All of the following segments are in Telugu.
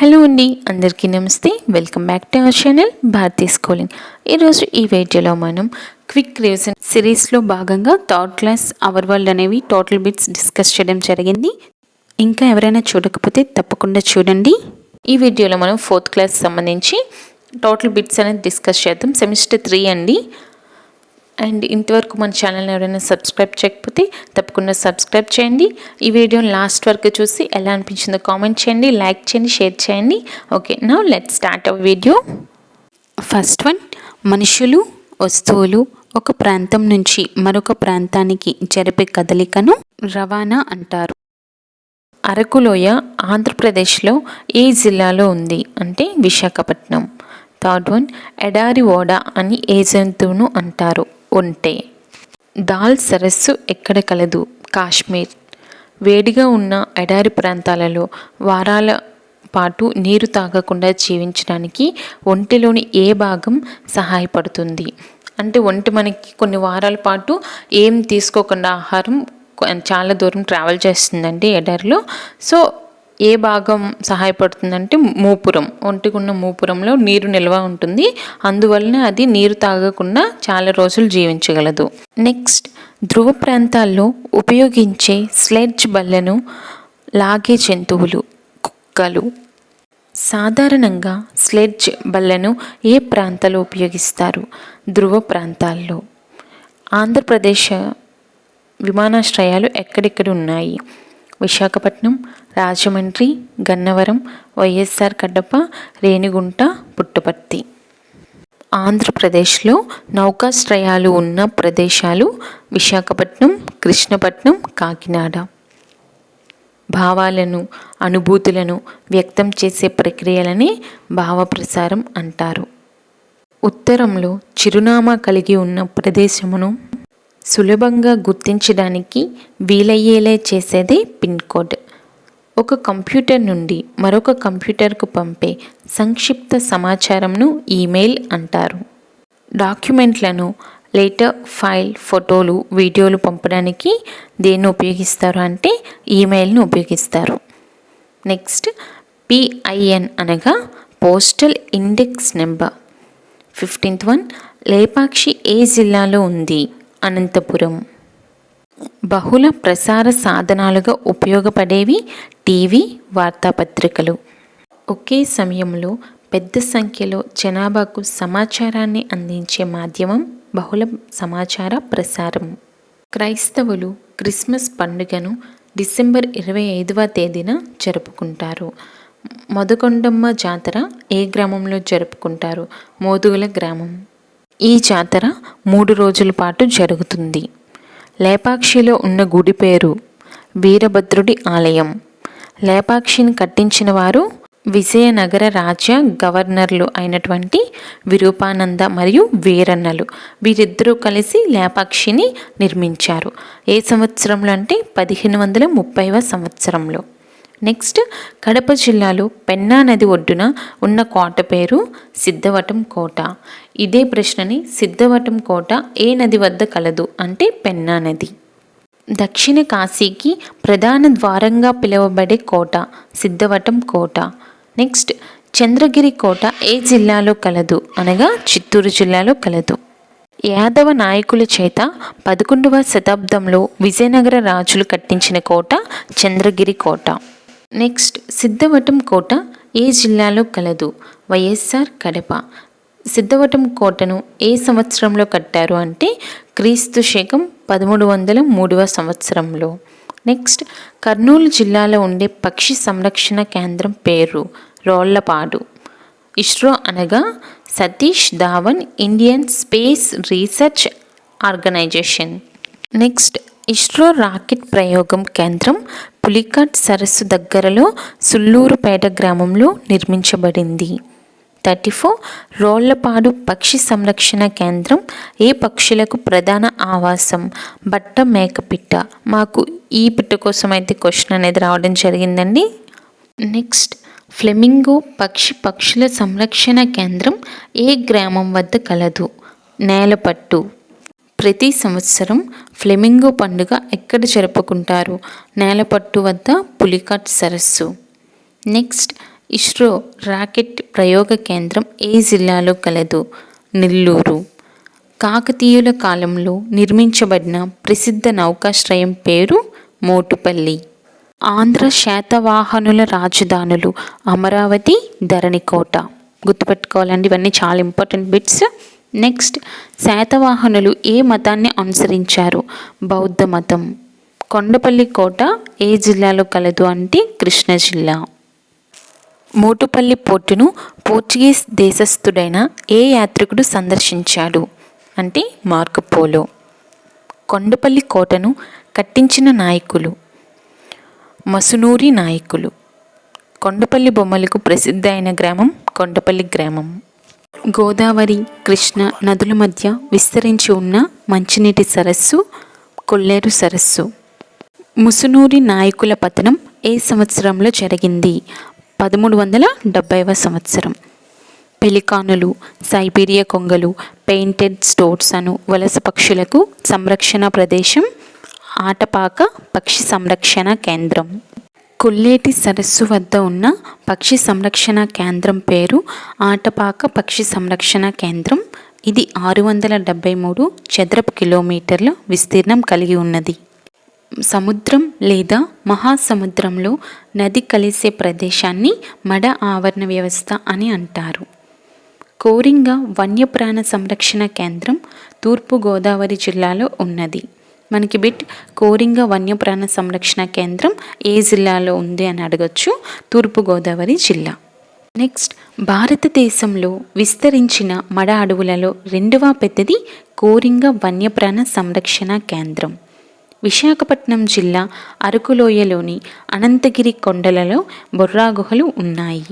హలో అండి అందరికీ నమస్తే. Welcome back to our channel Bharathi schooling ఈరోజు ఈ వీడియోలో మనం క్విక్ రివిజన్ సిరీస్లో భాగంగా థర్డ్ క్లాస్ అవర్ వరల్డ్ అనేవి టోటల్ బిట్స్ డిస్కస్ చేయడం జరిగింది. ఇంకా ఎవరైనా చూడకపోతే తప్పకుండా చూడండి. ఈ వీడియోలో మనం ఫోర్త్ క్లాస్ సంబంధించి టోటల్ బిట్స్ అనేది డిస్కస్ చేద్దాం. సెమిస్టర్ త్రీ అండి. అండ్ ఇంతవరకు మన ఛానల్ని ఎవరైనా సబ్స్క్రైబ్ చేయకపోతే తప్పకుండా సబ్స్క్రైబ్ చేయండి. ఈ వీడియోని లాస్ట్ వరకు చూసి ఎలా అనిపించిందో కామెంట్ చేయండి లైక్ చేయండి షేర్ చేయండి. ఓకే నా let start our video. First one మనుషులు వస్తువులు ఒక ప్రాంతం నుంచి మరొక ప్రాంతానికి జరిపే కదలికను రవాణా అంటారు. అరకులోయ ఆంధ్రప్రదేశ్లో ఏ జిల్లాలో ఉంది అంటే విశాఖపట్నం. థర్డ్ వన్ ఎడారి ఓడ అని ఏ జంతువును అంటారు? ఒంటె దాల్ సరస్సు ఎక్కడ కలదు? కాశ్మీర్. వేడిగా ఉన్న ఎడారి ప్రాంతాలలో వారాల పాటు నీరు తాగకుండా జీవించడానికి ఒంటిలోని ఏ భాగం సహాయపడుతుంది? అంటే ఒంటి మనకి కొన్ని వారాల పాటు ఏం తీసుకోకుండా ఆహారం చాలా దూరం ట్రావెల్ చేస్తుందండి ఎడారిలో. సో ఏ భాగం సహాయపడుతుందంటే మూపురం. ఒంటికున్న మూపురంలో నీరు నిల్వ ఉంటుంది. అందువలన అది నీరు తాగకుండా చాలా రోజులు జీవించగలదు. నెక్స్ట్ ధ్రువ ప్రాంతాల్లో ఉపయోగించే స్లెడ్జ్ బల్లను లాగే జంతువులు కుక్కలు. సాధారణంగా స్లెడ్జ్ బల్లను ఏ ప్రాంతాల్లో ఉపయోగిస్తారు? ధ్రువ ప్రాంతాల్లో. ఆంధ్రప్రదేశ్ విమానాశ్రయాలు ఎక్కడెక్కడ ఉన్నాయి? విశాఖపట్నం రాజమండ్రి గన్నవరం వైఎస్ఆర్ కడప రేణిగుంట పుట్టపర్తి. ఆంధ్రప్రదేశ్లో నౌకాశ్రయాలు ఉన్న ప్రదేశాలు విశాఖపట్నం కృష్ణపట్నం కాకినాడ. భావాలను అనుభూతులను వ్యక్తం చేసే ప్రక్రియలని భావప్రసారం అంటారు. ఉత్తరంలో చిరునామా కలిగి ఉన్న ప్రదేశమును సులభంగా గుర్తించడానికి వీలయ్యేలా చేసేదే పిన్ కోడ్. ఒక కంప్యూటర్ నుండి మరొక కంప్యూటర్కు పంపే సంక్షిప్త సమాచారంను ఈమెయిల్ అంటారు. డాక్యుమెంట్లను లేటర్ ఫైల్ ఫోటోలు వీడియోలు పంపడానికి దేన్ని ఉపయోగిస్తారు అంటే ఈమెయిల్ను ఉపయోగిస్తారు. నెక్స్ట్ పిఐఎన్ అనగా postal index number. Fifteenth one Lepakshi ఏ జిల్లాలో ఉంది? అనంతపురం. బహుళ ప్రసార సాధనాలుగా ఉపయోగపడేవి టీవీ వార్తాపత్రికలు. ఒకే సమయంలో పెద్ద సంఖ్యలో జనాభాకు సమాచారాన్ని అందించే మాధ్యమం బహుళ సమాచార ప్రసారం. క్రైస్తవులు క్రిస్మస్ పండుగను డిసెంబర్ ఇరవై ఐదవ తేదీన జరుపుకుంటారు. మధుకొండమ్మ జాతర ఏ గ్రామంలో జరుపుకుంటారు? మోదుగుల గ్రామం. ఈ జాతర మూడు రోజుల పాటు జరుగుతుంది. లేపాక్షిలో ఉన్న గుడి పేరు వీరభద్రుడి ఆలయం. లేపాక్షిని కట్టించిన వారు విజయనగర రాజ్య గవర్నర్లు అయినటువంటి విరూపానంద మరియు వీరన్నలు. వీరిద్దరూ కలిసి లేపాక్షిని నిర్మించారు. ఏ సంవత్సరంలో అంటే పదిహేను వందల ముప్పైవ సంవత్సరంలో. నెక్స్ట్ కడప జిల్లాలో పెన్నా నది ఒడ్డున ఉన్న కోట పేరు సిద్ధవటం కోట. ఇదే ప్రశ్నని సిద్ధవటం కోట ఏ నది వద్ద కలదు అంటే పెన్నా నది. దక్షిణ కాశీకి ప్రధాన ద్వారంగా పిలువబడే కోట సిద్ధవటం కోట. నెక్స్ట్ చంద్రగిరి కోట ఏ జిల్లాలో కలదు అనగా చిత్తూరు జిల్లాలో కలదు. యాదవ నాయకుల చేత పదకొండవ శతాబ్దంలో విజయనగర రాజులు కట్టించిన కోట చంద్రగిరి కోట. నెక్స్ట్ సిద్ధవటం కోట ఏ జిల్లాలో కలదు? వైఎస్ఆర్ కడప. సిద్ధవటం కోటను ఏ సంవత్సరంలో కట్టారు అంటే క్రీస్తు శకం పదమూడు వందల మూడవ సంవత్సరంలో. నెక్స్ట్ కర్నూలు జిల్లాలో ఉండే పక్షి సంరక్షణ కేంద్రం పేరు రోళ్ళపాడు. ఇస్రో అనగా Satish Dhawan Indian space research organisation. Next ISRO rocket ప్రయోగం కేంద్రం పులికాట్ సరస్సు దగ్గరలో సుల్లూరుపేట గ్రామంలో నిర్మించబడింది. థర్టీ ఫోర్ రోళ్ళపాడు పక్షి సంరక్షణ కేంద్రం ఏ పక్షులకు ప్రధాన ఆవాసం? బట్ట మేకపిట్ట. మాకు ఈ పిట్ట కోసం అయితే క్వశ్చన్ అనేది రావడం జరిగిందండి. నెక్స్ట్ ఫ్లెమింగో పక్షి పక్షుల సంరక్షణ కేంద్రం ఏ గ్రామం వద్ద కలదు? నేలపట్టు. ప్రతి సంవత్సరం ఫ్లెమింగో పండుగ ఎక్కడ జరుపుకుంటారు? నేలపట్టు వద్ద పులికాట్ సరస్సు. నెక్స్ట్ ఇస్రో రాకెట్ ప్రయోగ కేంద్రం ఏ జిల్లాలో కలదు? నెల్లూరు. కాకతీయుల కాలంలో నిర్మించబడిన ప్రసిద్ధ నౌకాశ్రయం పేరు మోటుపల్లి. ఆంధ్ర శాతవాహనుల రాజధానులు అమరావతి ధరణికోట. గుర్తుపెట్టుకోవాలండి ఇవన్నీ చాలా ఇంపార్టెంట్ బిట్స్. నెక్స్ట్ శాతవాహనులు ఏ మతాన్ని అనుసరించారు? బౌద్ధ మతం. కొండపల్లి కోట ఏ జిల్లాలో కలదు అంటే కృష్ణా జిల్లా. మోటుపల్లి పోర్టును పోర్చుగీస్ దేశస్థుడైన ఏ యాత్రికుడు సందర్శించాడు? అంటే మార్కపోలో కొండపల్లి కోటను కట్టించిన నాయకులు. మసునూరి నాయకులు. కొండపల్లి బొమ్మలకు ప్రసిద్ధి అయిన గ్రామం కొండపల్లి గ్రామం. గోదావరి కృష్ణ నదుల మధ్య విస్తరించి ఉన్న మంచినీటి సరస్సు కొల్లేరు సరస్సు. ముసునూరి నాయకుల పతనం ఏ సంవత్సరంలో జరిగింది? పదమూడు వందల డెబ్భైవ సంవత్సరం. పెలికానులు సైబీరియా కొంగలు పెయింటెడ్ స్టోర్స్ అను వలస పక్షులకు సంరక్షణ ప్రదేశం ఆటపాక పక్షి సంరక్షణ కేంద్రం. కొల్లేటి సరస్సు వద్ద ఉన్న పక్షి సంరక్షణ కేంద్రం పేరు ఆటపాక పక్షి సంరక్షణ కేంద్రం. ఇది ఆరు వందల డెబ్బై మూడు చదరపు కిలోమీటర్ల విస్తీర్ణం కలిగి ఉన్నది. సముద్రం లేదా మహాసముద్రంలో నది కలిసే ప్రదేశాన్ని మడ ఆవరణ వ్యవస్థ అని అంటారు. కోరింగ వన్యప్రాణ సంరక్షణ కేంద్రం తూర్పుగోదావరి జిల్లాలో ఉన్నది. మనకి బిట్ కోరింగ వన్యప్రాణ సంరక్షణ కేంద్రం ఏ జిల్లాలో ఉంది అని అడగచ్చు. తూర్పుగోదావరి జిల్లా. నెక్స్ట్ భారతదేశంలో విస్తరించిన మడ అడవులలో రెండవ పెద్దది కోరింగ వన్యప్రాణ సంరక్షణ కేంద్రం. విశాఖపట్నం జిల్లా అరకులోయలోని అనంతగిరి కొండలలో బొర్రా గుహలు ఉన్నాయి.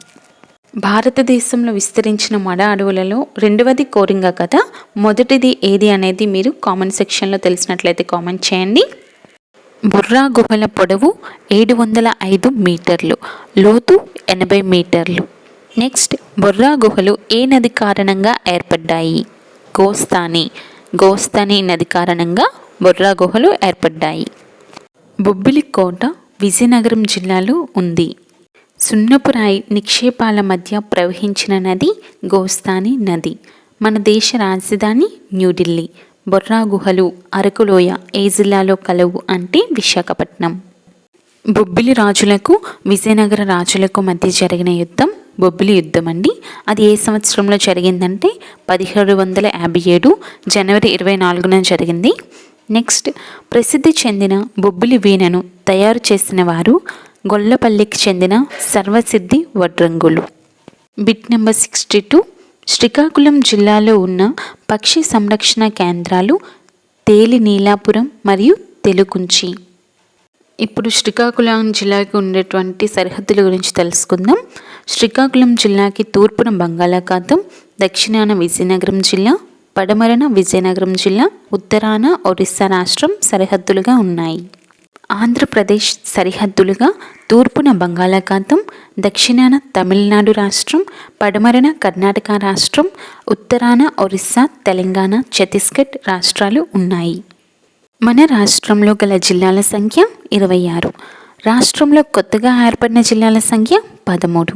భారతదేశంలో విస్తరించిన మడ అడవులలో రెండవది కోరింగ కథ. మొదటిది ఏది అనేది మీరు కామెంట్ సెక్షన్లో తెలిసినట్లయితే కామెంట్ చేయండి. బుర్రా గుహల పొడవు ఏడు వందల ఐదు మీటర్లు లోతు ఎనభై మీటర్లు. నెక్స్ట్ బుర్రా గుహలు ఏ నది కారణంగా ఏర్పడ్డాయి? గోస్తాని. గోస్తాని నది కారణంగా బుర్రా గుహలు ఏర్పడ్డాయి. బొబ్బిలి కోట విజయనగరం జిల్లాలో ఉంది. సున్నపురాయి నిక్షేపాల మధ్య ప్రవహించిన నది గోస్తాని నది. మన దేశ రాజధాని న్యూఢిల్లీ. బొర్రా గుహలు అరకులోయ ఏ జిల్లాలో కలవు అంటే విశాఖపట్నం. బొబ్బిలి రాజులకు విజయనగర రాజులకు మధ్య జరిగిన యుద్ధం బొబ్బిలి యుద్ధం అండి. అది ఏ సంవత్సరంలో జరిగిందంటే పదిహేడు వందల యాభై ఏడు జనవరి ఇరవై నాలుగున జరిగింది. నెక్స్ట్ ప్రసిద్ధి చెందిన బొబ్బిలి వీణను తయారు చేసిన వారు గొల్లపల్లికి చెందిన సర్వసిద్ధి వడ్రంగులు. Bit number sixty two Srikakulam జిల్లాలో ఉన్న పక్షి సంరక్షణ కేంద్రాలు తేలి నీలాపురం మరియు తెలుగుంచి ఇప్పుడు శ్రీకాకుళం జిల్లాకి ఉండేటువంటి సరిహద్దుల గురించి తెలుసుకుందాం. శ్రీకాకుళం జిల్లాకి తూర్పున బంగాళాఖాతం దక్షిణాన విజయనగరం జిల్లా పడమరన విజయనగరం జిల్లా ఉత్తరాన ఒరిస్సా రాష్ట్రం సరిహద్దులుగా ఉన్నాయి. ఆంధ్రప్రదేశ్ సరిహద్దులుగా తూర్పున బంగాళాఖాతం దక్షిణాన తమిళనాడు రాష్ట్రం పడమరన కర్ణాటక రాష్ట్రం ఉత్తరాన ఒరిస్సా తెలంగాణ ఛత్తీస్గఢ్ రాష్ట్రాలు ఉన్నాయి. మన రాష్ట్రంలో గల జిల్లాల సంఖ్య ఇరవై ఆరు. రాష్ట్రంలో కొత్తగా ఏర్పడిన జిల్లాల సంఖ్య పదమూడు.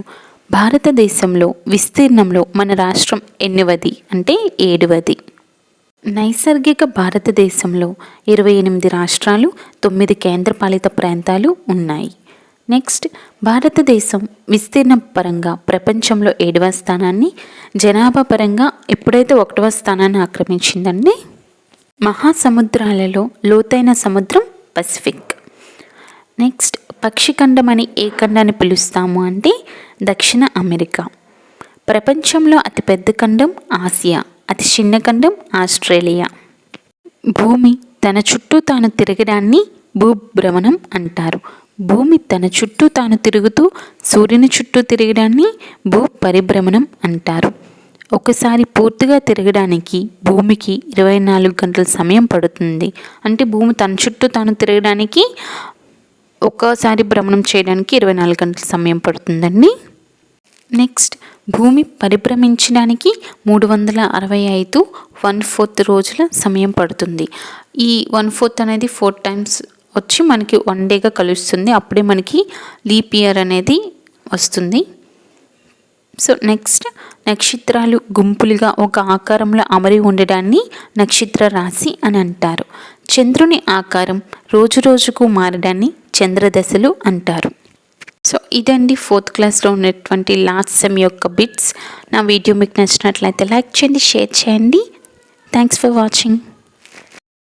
భారతదేశంలో విస్తీర్ణంలో మన రాష్ట్రం ఎనిమిది అంటే ఏడవది. నైసర్గిక భారతదేశంలో ఇరవై ఎనిమిది రాష్ట్రాలు తొమ్మిది కేంద్రపాలిత ప్రాంతాలు ఉన్నాయి. నెక్స్ట్ భారతదేశం విస్తీర్ణ పరంగా ప్రపంచంలో ఏడవ స్థానాన్ని జనాభా పరంగా ఎప్పుడైతే ఒకటవ స్థానాన్ని ఆక్రమించిందండి మహాసముద్రాలలో లోతైన సముద్రం పసిఫిక్. నెక్స్ట్ పక్షిఖండం అని ఏ ఖండాన్ని పిలుస్తాము అంటే దక్షిణ అమెరికా. ప్రపంచంలో అతిపెద్ద ఖండం ఆసియా. అతి చిన్న ఖండం ఆస్ట్రేలియా. భూమి తన చుట్టూ తాను తిరగడాన్ని భూభ్రమణం అంటారు. భూమి తన చుట్టూ తాను తిరుగుతూ సూర్యుని చుట్టూ తిరగడాన్ని భూ పరిభ్రమణం అంటారు. ఒకసారి పూర్తిగా తిరగడానికి భూమికి ఇరవై నాలుగు గంటల సమయం పడుతుంది. అంటే భూమి తన చుట్టూ తాను తిరగడానికి ఒక్కసారి భ్రమణం చేయడానికి ఇరవై నాలుగు గంటల సమయం పడుతుందండి. నెక్స్ట్ భూమి పరిభ్రమించడానికి మూడు వందల అరవై ఐదు వన్ ఫోర్త్ రోజుల సమయం పడుతుంది. ఈ వన్ ఫోర్త్ అనేది ఫోర్ టైమ్స్ వచ్చి మనకి వన్ డేగా కలుస్తుంది. అప్పుడే మనకి లీప్ ఇయర్ అనేది వస్తుంది. సో నెక్స్ట్ నక్షత్రాలు గుంపులుగా ఒక ఆకారంలో అమరి ఉండడాన్ని నక్షత్ర రాశి అని అంటారు. చంద్రుని ఆకారం రోజు రోజుకు మారడాన్ని చంద్రదశలు అంటారు. సో ఇదండి ఫోర్త్ క్లాస్లో ఉన్నటువంటి లాస్ట్ సెమ్ యొక్క బిట్స్. నా వీడియో మీకు నచ్చినట్లయితే లైక్ చేయండి షేర్ చేయండి. Thanks for watching